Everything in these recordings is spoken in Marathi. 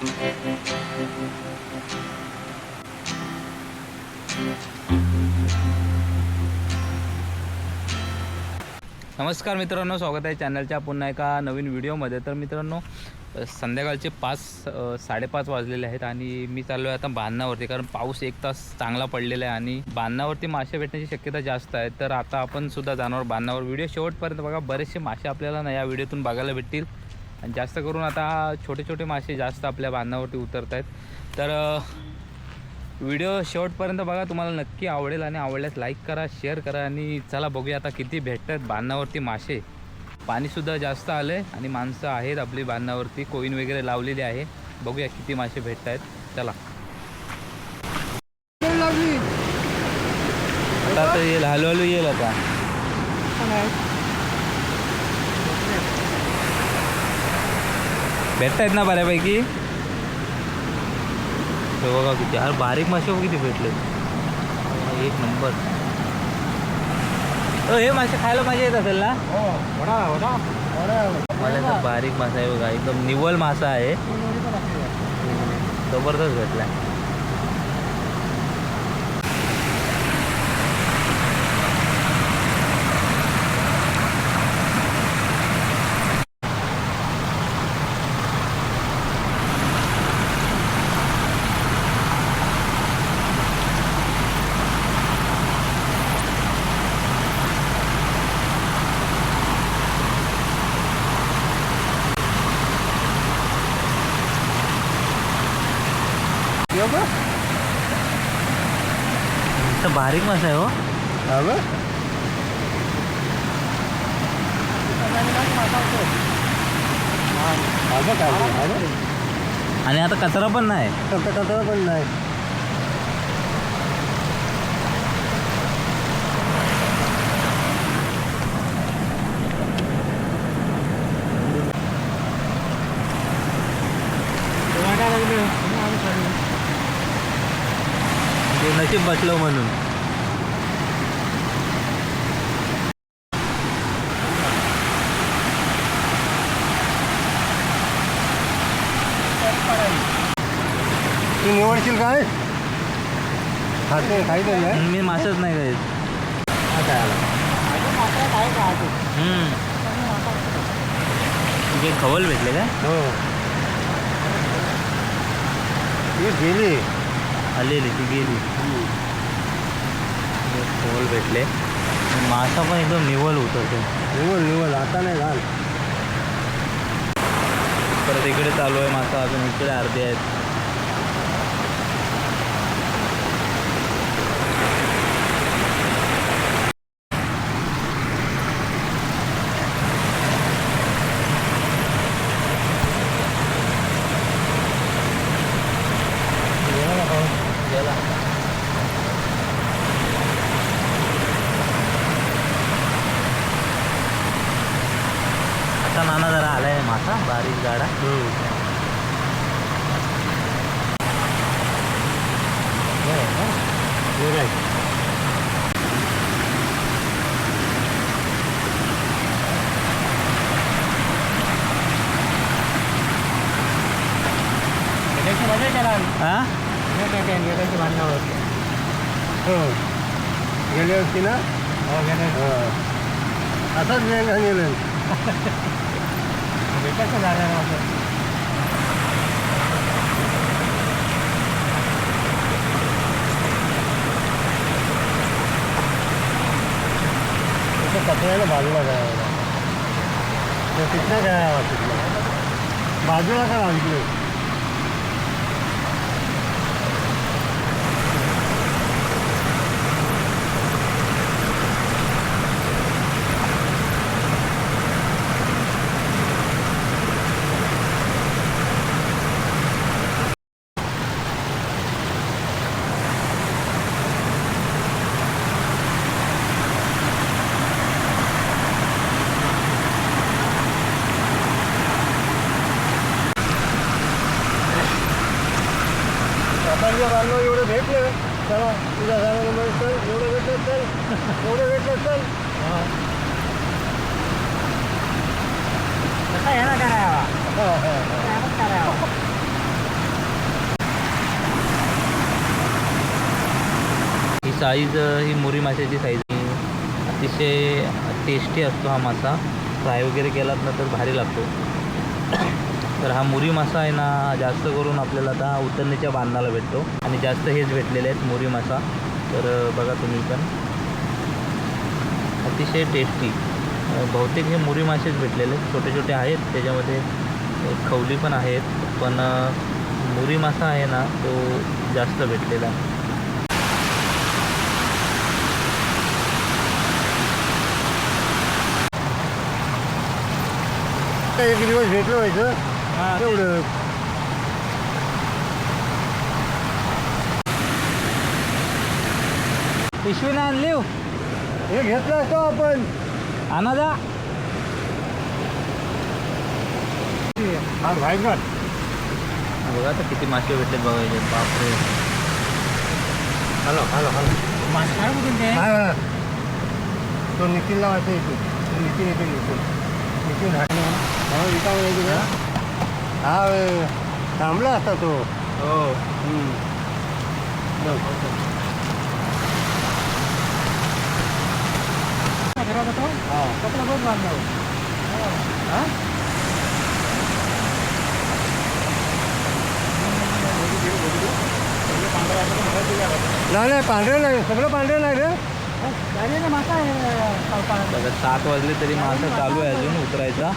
नमस्कार मित्रांनो स्वागत आहे चॅनलच्या पुन्हा एका नवीन व्हिडिओमध्ये. तर मित्रांनो संध्याकाळचे पाच साडेपाच वाजलेले आहेत आणि मी चाललो आहे आता बांधणावरती कारण पाऊस एक तास चांगला पडलेला आहे आणि बांधणावरती मासे भेटण्याची शक्यता जास्त आहे. तर आता आपण सुद्धा जाणार बांधणावर व्हिडिओ शेवटपर्यंत बघा बरेचसे मासे आपल्याला ना या व्हिडिओतून बघायला भेटतील. आणि जास्त करून आता छोटे छोटे मासे जास्त आपल्या बांधावरती उतरत आहेत तर व्हिडिओ शेवटपर्यंत बघा तुम्हाला नक्की आवडेल आणि आवडल्यास लाईक करा शेअर करा आणि चला बघूया आता किती भेटत आहेत मासे. पाणीसुद्धा जास्त आलं आहे आणि माणसं आहेत आपली बांधावरती कोईन वगैरे लावलेली आहे. बघूया किती मासे भेटत आहेत चला. आता तर येईल हळूहळू येईल आता. भेटत आहेत ना बऱ्यापैकी. हे बघा किती अरे बारीक मासे किती भेटले एक नंबर. हे मासे खायला मजा येत असेल ना? मला तर बारीक मासा आहे बघा एकदम निव्वळ मासा आहे. जबरदस्त भेटला तर बारीक मासा आहे हो. आणि आता कचरा पण नाही. पण नाही. ते बसलो म्हणून. तू निवडशील काय खाते मी मासच नाही खायत हम्म. तुझे खवल भेटले काय हो गेली. आलेली ती गेली. खवल भेटले. मासा पण एकदम निवल उतरतो निवड निवड आता नाही घाल परत इकडे चालू आहे मासा. अजून इकडे अर्धे आहेत गेला आता नाना जरा आलाय बारीक गाडा. हा? हो गेली असती ना? हो. असाच वेळ गेलं कसं जाणार असं तसं कचऱ्याला बाजूला करायला तिथनं काय तिथलं बाजूला काय आणलं चांगलं बांधलो एवढं भेटलं चला तुझ्या झाडाला मदत कर एवढं भेटलं चल एवढं भेटलं चल हो, हो, हो. ही. साईज ही मोरी माशाची साईज अतिशय टेस्टी असतो हा मासा. फ्राय वगैरे केलात ना तर भारी लागतो. तर हा मुरी मासा आहे ना जास्त करून आपल्याला आता उतरणीच्या बांधाला भेटतो. आणि जास्त हेच भेटलेले आहेत मुरी मासा. तर बघा तुम्ही पण. अतिशय टेस्टी बहुतेक हे मुरी मासेच भेटलेले आहेत. छोटे छोटे आहेत. त्याच्यामध्ये खवली पण आहेत. पण मुरी मासा आहे ना तो जास्त भेटलेला आहे. एक दिवस भेटलं व्हायचं तेवढं. पिशवी ना आणली हो. हे घेतलं असतो आपण. आणा जा हा बघा आता किती मासे भेटलेत बघा याच्यात बापरे. Hello hello hello. मासे हा हा. तो निखिलला वाटतं इथून तो निखिल येते इथून हा यायची का हा. थांबला असता तो हो हम्म. बघ. हा. हा? नाही नाही पांढरं नाही सगळं पांढरं नाही रे बघा सात वाजले तरी मासा चालू आहे अजून उतरायचा.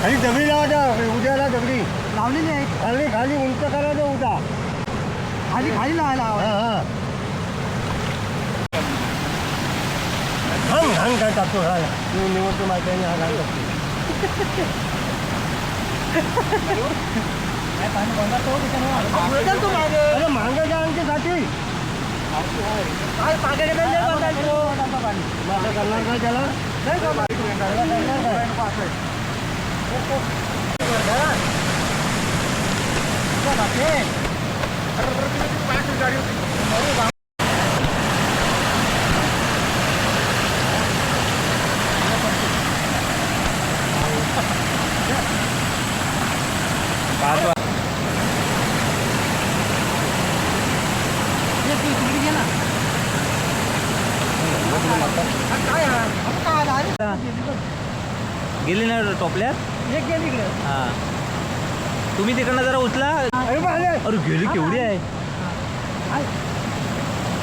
खाली दगडी लावायचा उद्याला दगडी. लावलेली आहे. खाली खाली उंच करायचं उद्या. खाली खाली लावायला हवं. घाण घाण काय टाकतो हा. मी निवडतो आहे हा घाण टाकतो तू मागे. अरे मागायच्या आणखीसाठी काय बदलतो. माझं करणार काय त्याला? नाही का मागे? त्याला करणार काय? पाच वा ये तू तिकडे घे ना. हा, काय हा? आता काय आला? अरे, गेली ना टोपल्यात एक गेली इकडे. हां तुम्ही तिकडनं जरा उचला. अरे गेली केवढी आहे?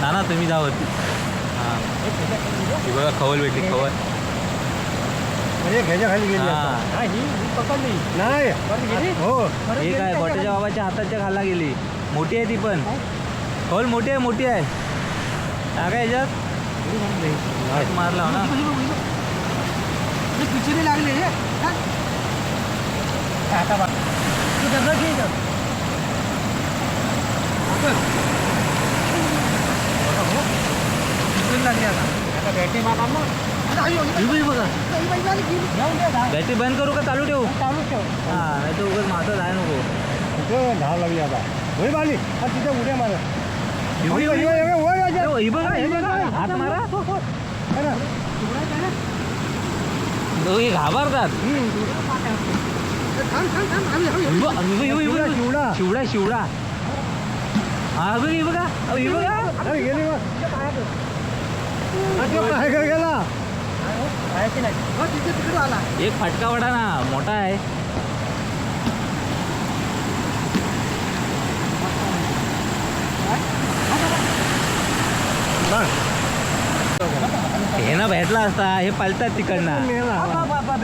ना ना तुम्ही जा वरती. हां. ही बघा खवल भेटली खवल. घ्यायच्या खाली गेली आता. हां. हा, ही. ही? हो हे काय काय बटाच्या बाबाच्या हाताच्या खाला गेली. मोठी आहे ती पण. खवल मोठी आहे मोठी आहे. टाका याच्यात हात मारला हो ना. लागली आता बॅटरी बंद करू का चालू ठेवू? चालू ठेव. हां नाही तर उगाच मासा जाय नको. तिथे धाव लागली आता. होय बाली? हा तिथे उड्या मारा हात मारा? दोघे घाबरतात. थांब, थांब, थांब. आम्ही, आम्ही. ही बघ, ही बघ, ही बघ, ही बघ. शिवडा, शिवडा. शिवडा शिवडा हा बघ ही बघा अहो, ही बघा अरे गेली वर. हा, तो पाय गेला पाहायची तिथे तिकडे आला. एक फटका वडा ना मोठा आहे हे ना भेटला असता हे पलतात तिकडनं मेला. हा,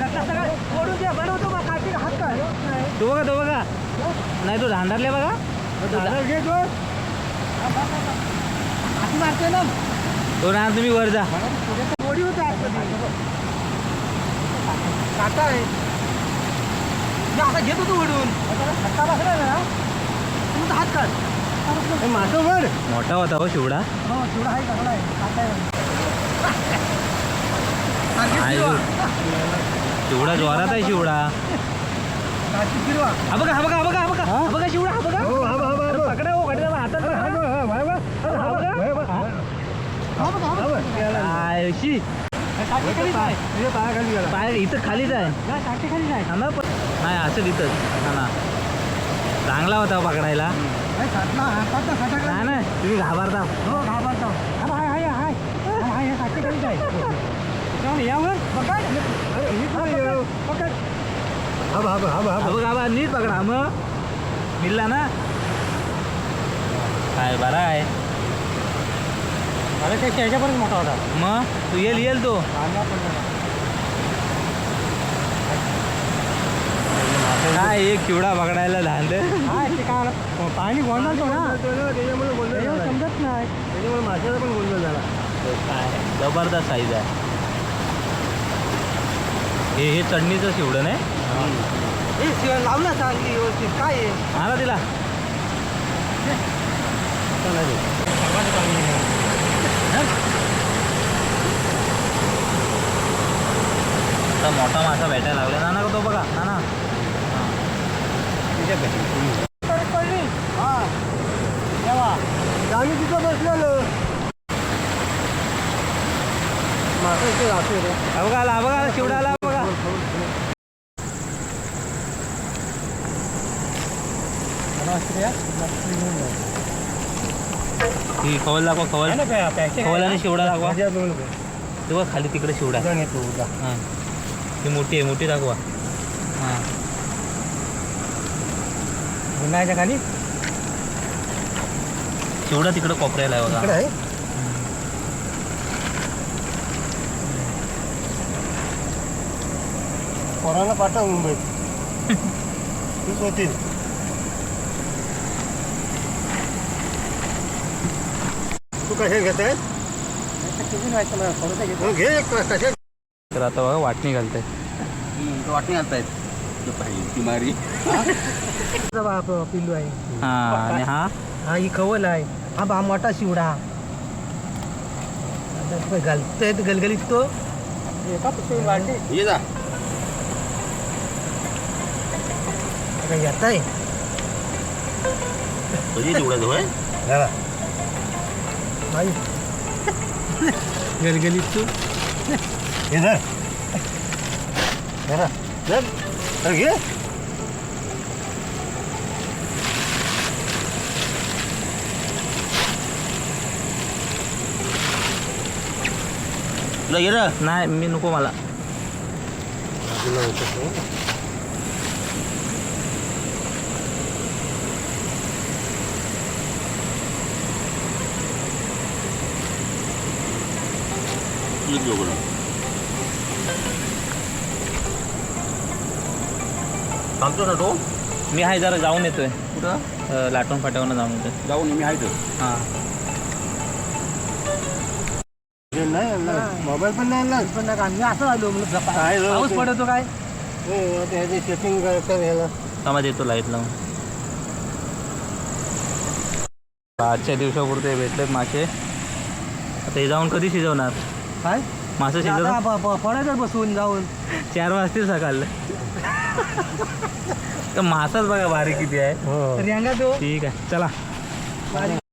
द्या. बनवतो बा? तो बघा तो बघा. नाही तो धांडारले बघा. तो. हात मारतोय ना. तो ना तुम्ही वर जा. होते. काटा आहे. मी आता घेत होतो ओढून. बसला ना. तुमचा हात काढ. हे माटो वर. मोठा होता हो शिवडा. हो तेवढा आहे चांगला आहे. काटा आहे. आहे Target शिवडा जोरात आहे शिवडा. हा बघा हा बघा हा बघा हा बघा. हा बघा शिवडा हा बघा. हो, बघ. पकडा हो गाडीला हातात पकडा. बघ, हा बघ. काय शी. साठे खालीच आहे. तुझ्या पायाखाली गेला. पाय इथं खालीच आहे ना पण नाही असं इथंच हा ना. चांगला होता हो पकडायला. नाही, तुम्ही घाबरता. हो, यावर पकड. अरे, ही पकड. हा हा हा बघ, हा हा नीट पकडा मग मिळला ना। काय बरा आहे मला त्या ह्याच्यापर्यंत मोठा होता? मग तू येईल येईल तो. काय एक चिवडा पकडायला धांद। ते पाणी ना। त्याच्यामुळे गोंधळ त्याच्यावर झाला. समजत नाही. त्याच्यामुळे माशाचा पण गोंधळ झाला. काय जबरदस्त साईज आहे. हे हे चढणीचं शिवडं नाही? हे शिवाय लावलं चांगली व्यवस्थित काय आहे मला तिला आता मोठा मासा भेटायला लागला ना ना तो बघा ना ना पडली हा तेव्हा आम्ही तिथं बसलेलो मासा इथे राहतो रे हा बघा आला हा बघा आला, शिवडा आला बघा ही खवल दाखवा खवल. खवल आणि शिवडा दाखवा. ते बघ खाली तिकडे शिवडा हां. ही मोठी आहे मोठी दाखवा. हां. खाली? शिवडा तिकडे कोपऱ्याला आहे इकडे बघा आहे पोरांना पाठव मुंबईत. तूच होतील. तू घेत आहे घे एक कशा तर आता बघा वाटणी घालते वाटणी घालतायत. ती मारी. बाप पिल्लू आहे. हां आणि हा? हा ही खवल आहे. हा बा मोठा शिवडा. घालतोय गलगलीत तो. ये जा. येत आहे कधी निवडत होय? झाला गलगलीत तू. हे धर. धरा. धर. धर घे. तुला ये ना नाही मी नको मला. तुला होतं ते. बरं. सांगतो ना तो मी आहे जरा जाऊन येतोय. कुठं? अं, लाटून फाट्यावरनं जाऊन येतोय. जाऊन मी आहे तर हां. नाही मोबाईल पण नाही आणला पण नका मी असं आलो म्हणलं काय रे? पाऊस पडतो काय? हो, सेटिंग येतो लाइट लावून. आजच्या दिवसापुरते भेटलेत मासे. आता हे जाऊन कधी शिजवणार? काय? मासे प- पडायचं बसून जाऊन. चार वाजतील सकाळ तर मासाच बघा बारीक किती आहे. हो रियांगा तो ठीक आहे चला. बारीक